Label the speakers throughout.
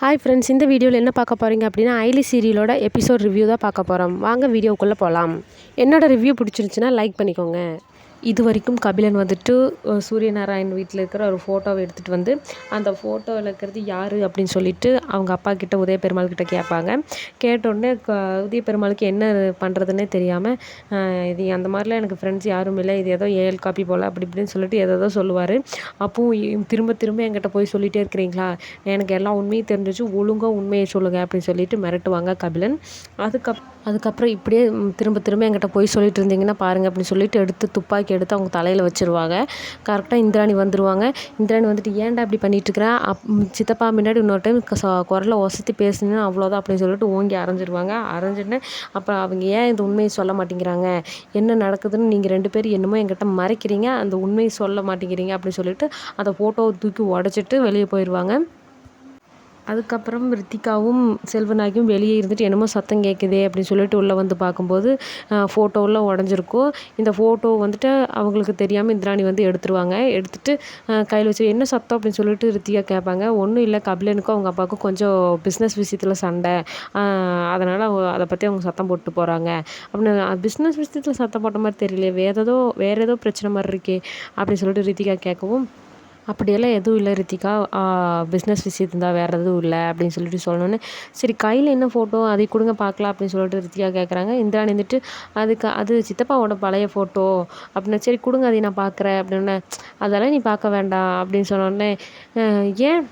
Speaker 1: Hi friends இந்த வீடியோவில் என்ன பார்க்க போகிறீங்க அப்படின்னா ஐலி சீரியலோட எபிசோட் ரிவ்யூ தான் பார்க்க போகிறோம் வாங்க வீடியோக்குள்ளே போகலாம் என்னோட ரிவ்யூ பிடிச்சிருந்துச்சுன்னா லைக் பண்ணிக்கோங்க. இது வரைக்கும் கபிலன் வந்துட்டு சூரியநாராயண் வீட்டில் இருக்கிற ஒரு ஃபோட்டோவை எடுத்துகிட்டு வந்து அந்த ஃபோட்டோவில் இருக்கிறது யார் அப்படின்னு சொல்லிட்டு அவங்க அப்பா கிட்ட உதய பெருமாள் கிட்ட கேட்பாங்க. கேட்டோடனே க உதய பெருமாளுக்கு என்ன பண்ணுறதுன்னே தெரியாமல் இது அந்த மாதிரிலாம் எனக்கு ஃப்ரெண்ட்ஸ் யாரும் இல்லை இது ஏதோ ஏஎல் காப்பி போல் அப்படி இப்படின்னு சொல்லிட்டு ஏதோ சொல்லுவார். அப்பவும் திரும்ப திரும்ப என்கிட்ட போய் சொல்லிகிட்டே இருக்கிறீங்களா? எனக்கு எல்லா உண்மையும் தெரிஞ்சிச்சு ஒழுங்காக உண்மையை சொல்லுங்கள் அப்படின்னு சொல்லிட்டு மிரட்டுவாங்க கபிலன். அதுக்கப் அதுக்கப்புறம் இப்படியே திரும்ப திரும்ப என்கிட்ட போய் சொல்லிட்டு இருந்தீங்கன்னா பாருங்கள் அப்படின்னு சொல்லிட்டு எடுத்து துப்பாக்கி எடுத்து அவங்க தலையில் வச்சிருவாங்க. கரெக்டாக இந்திராணி வந்துடுவாங்க இந்திராணி வந்துட்டு ஏன்டா இப்படி பண்ணிட்டு அப் சித்தப்பா முன்னாடி இன்னொரு டைம் குரலை ஒசத்தி பேசுனீங்கன்னா அவ்வளோதான் அப்படின்னு சொல்லிட்டு ஓங்கி அரைஞ்சிருவாங்க. அரைஞ்சுன்னு அப்புறம் அவங்க ஏன் இந்த உண்மையை சொல்ல மாட்டேங்கிறாங்க? என்ன நடக்குதுன்னு நீங்கள் ரெண்டு பேரும் என்னமோ என்கிட்ட மறைக்கிறீங்க. அந்த உண்மையை சொல்ல மாட்டேங்கிறீங்க அப்படின்னு சொல்லிட்டு அந்த ஃபோட்டோவை தூக்கி உடச்சிட்டு வெளியே போயிடுவாங்க அதுக்கப்புறம் ரித்திகாவும் செல்வநாயகியும் வெளியே இருந்துட்டு என்னமோ சத்தம் கேட்குதே அப்படின்னு சொல்லிட்டு உள்ளே வந்து பார்க்கும்போது ஃபோட்டோவில் உடஞ்சிருக்கும். இந்த ஃபோட்டோ வந்துட்டு அவங்களுக்கு தெரியாமல் இந்திராணி வந்து எடுத்துருவாங்க. எடுத்துட்டு கையில் வச்சு என்ன சத்தம்? அப்படின்னு சொல்லிட்டு ரித்திகா கேட்பாங்க. ஒன்றும் இல்லை கபிலனுக்கும் அவங்க அப்பாவுக்கும் கொஞ்சம் பிஸ்னஸ் விஷயத்தில் சண்டை. அதனால் அதை பற்றி அவங்க சத்தம் போட்டு போகிறாங்க அப்படின்னு பிஸ்னஸ் விஷயத்தில் சத்தம் போட்ட மாதிரி தெரியல வேறு ஏதோ வேறு ஏதோ பிரச்சனை மாதிரி இருக்கே அப்படின்னு சொல்லிட்டு ரித்திகா கேட்கவும் அப்படியெல்லாம் எதுவும் இல்லை ரித்திகா. பிஸ்னஸ் விஷயம் இருந்தால் வேறு எதுவும் இல்லை அப்படின்னு சொல்லிட்டு சொல்லணுன்னு சரி கையில் என்ன ஃபோட்டோ அதை கொடுங்க பார்க்கலாம் அப்படின்னு சொல்லிட்டு ரித்திகா கேட்குறாங்க இந்திரா நின்றுட்டு அதுக்கு அது சித்தப்பாவோட பழைய ஃபோட்டோ அப்படின்னா சரி கொடுங்க அதை நான் பார்க்குறேன் அப்படின்னு அதெல்லாம் நீ பார்க்க வேண்டாம் அப்படின்னு சொன்னோடனே ஏன்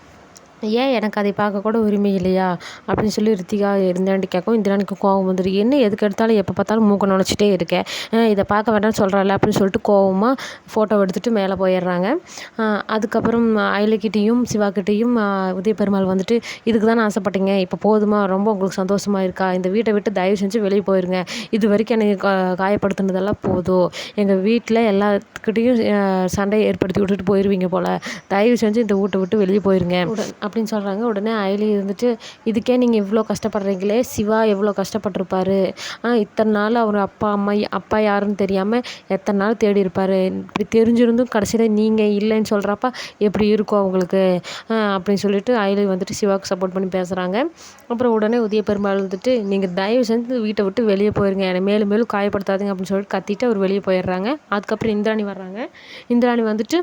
Speaker 1: ஏன் எனக்கு அதை பார்க்க கூட உரிமை இல்லையா? அப்படின்னு சொல்லி ரித்திகா இந்திராண்டி கேட்கும் இந்திராணிக்கு கோவம் வந்துடும் என்ன எதுக்கு எடுத்தாலும் எப்போ பார்த்தாலும் மூக்க நுழைச்சிட்டே இருக்கேன் இதை பார்க்க வேண்டாம்னு சொல்கிறல்ல அப்படின்னு சொல்லிட்டு கோவமாக ஃபோட்டோ எடுத்துகிட்டு மேலே போயிடுறாங்க. அதுக்கப்புறம் ஐலக்கிட்டேயும் சிவாக்கிட்டேயும் உதய பெருமாள் வந்துட்டு இதுக்கு தானே ஆசைப்பட்டீங்க. இப்போ போதுமா? ரொம்ப உங்களுக்கு சந்தோஷமாக இருக்கா? இந்த வீட்டை விட்டு தயவு செஞ்சு வெளியே போயிருங்க. இது வரைக்கும் எனக்கு காயப்படுத்தினதெல்லாம் போதும். எங்கள் வீட்டில் எல்லாத்துக்கிட்டேயும் சண்டை ஏற்படுத்தி விட்டுட்டு போயிடுவீங்க போல். தயவு செஞ்சு இந்த வீட்டை விட்டு வெளியே போயிருங்க. அப்படின்னு சொல்கிறாங்க உடனே அயலி இருந்துட்டு இதுக்கே நீங்கள் இவ்வளோ கஷ்டப்படுறீங்களே சிவா எவ்வளோ கஷ்டப்பட்டிருப்பாரு? ஆ இத்தனை நாள் அவர் அப்பா அம்மா அப்பா யாருன்னு தெரியாமல் எத்தனை நாள் தேடி இருப்பார்? இப்படி தெரிஞ்சிருந்தும் கடைசியில் நீங்கள் இல்லைன்னு சொல்கிறப்ப எப்படி இருக்கும் அவங்களுக்கு? அப்படின்னு சொல்லிட்டு அயலி வந்துட்டு சிவாவுக்கு சப்போர்ட் பண்ணி பேசுகிறாங்க அப்புறம் உடனே உதய பெருமாள் வந்துட்டு நீங்கள் தயவு செஞ்சு வீட்டை விட்டு வெளியே போயிருங்க. என்னை மேலும் மேலும் காயப்படுத்தாதீங்க அப்படின்னு சொல்லிட்டு கத்திட்டு அவர் வெளியே போயிடுறாங்க. அதுக்கப்புறம் இந்திராணி வர்றாங்க. இந்திராணி வந்துட்டு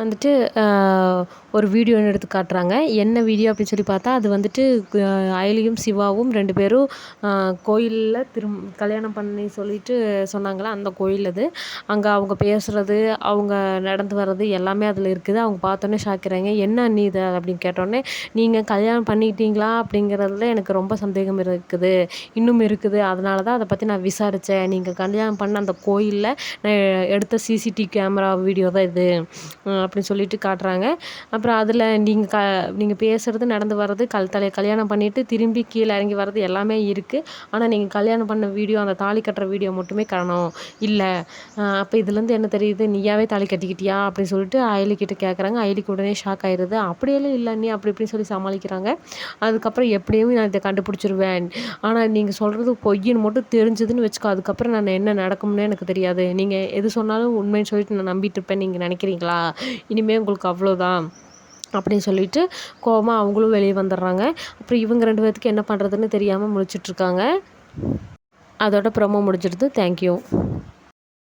Speaker 1: வந்துட்டு ஒரு வீடியோன்னு எடுத்து காட்டுறாங்க. என்ன வீடியோ அப்படின்னு சொல்லி பார்த்தா அது வந்துட்டு அயலியும் சிவாவும் ரெண்டு பேரும் கோயிலில் திரும் கல்யாணம் பண்ணி சொல்லிட்டு சொன்னாங்களா? அந்த கோயில் அது. அங்கே அவங்க பேசுகிறது அவங்க நடந்து வர்றது எல்லாமே அதில் இருக்குது. அவங்க பார்த்தோன்னே ஷாக்கிறாங்க என்ன நீ இதை? அப்படின்னு கேட்டோடனே நீங்கள் கல்யாணம் பண்ணிக்கிட்டீங்களா அப்படிங்கிறதுல எனக்கு ரொம்ப சந்தேகம் இருக்குது. இன்னும் இருக்குது. அதனால தான் அதை பற்றி நான் விசாரித்தேன் நீங்கள் கல்யாணம் பண்ண அந்த கோயிலில் நான் எடுத்த சிசிடிவி கேமரா வீடியோ தான் இது. அப்படின்னு சொல்லிட்டு காட்டுறாங்க. அப்புறம் அதில் நீங்கள் க நீங்கள் பேசுகிறது நடந்து வர்றது கல் தலை கல்யாணம் பண்ணிவிட்டு திரும்பி கீழே இறங்கி வர்றது எல்லாமே இருக்குது ஆனால் நீங்கள் கல்யாணம் பண்ண வீடியோ அந்த தாலி கட்டுற வீடியோ மட்டுமே காணோம். இல்லை அப்போ இதுலேருந்து என்ன தெரியுது? நீயாவே தாலி கட்டிக்கிட்டியா? அப்படின்னு சொல்லிட்டு அயலிக்கிட்ட கேட்குறாங்க அயலிக்கு உடனே ஷாக் ஆயிடுது அப்படியெல்லாம் இல்லை நீ அப்படி இப்படின்னு சொல்லி சமாளிக்கிறாங்க. அதுக்கப்புறம் எப்படியும் நான் இதை கண்டுபிடிச்சிருவேன். ஆனால் நீங்கள் சொல்கிறது பொய்ன்னு மட்டும் தெரிஞ்சதுன்னு வச்சுக்கோ. அதுக்கப்புறம் நான் என்ன நடக்கும்னு எனக்கு தெரியாது. நீங்கள் எது சொன்னாலும் உண்மைன்னு சொல்லிட்டு நான் நம்பிட்டு இருப்பேன் நீங்கள் நினைக்கிறீங்களா? இனிமேல் உங்களுக்கு அவ்வளோதான் அப்படின்னு சொல்லிட்டு கோபமாக அவங்களும் வெளியே வந்துடுறாங்க. அப்புறம் இவங்க ரெண்டு பேர்த்துக்கு என்ன பண்ணுறதுன்னு தெரியாமல் முழிச்சிட்ருக்காங்க அதோட ப்ரமோ முடிஞ்சிடுது. தேங்க்யூ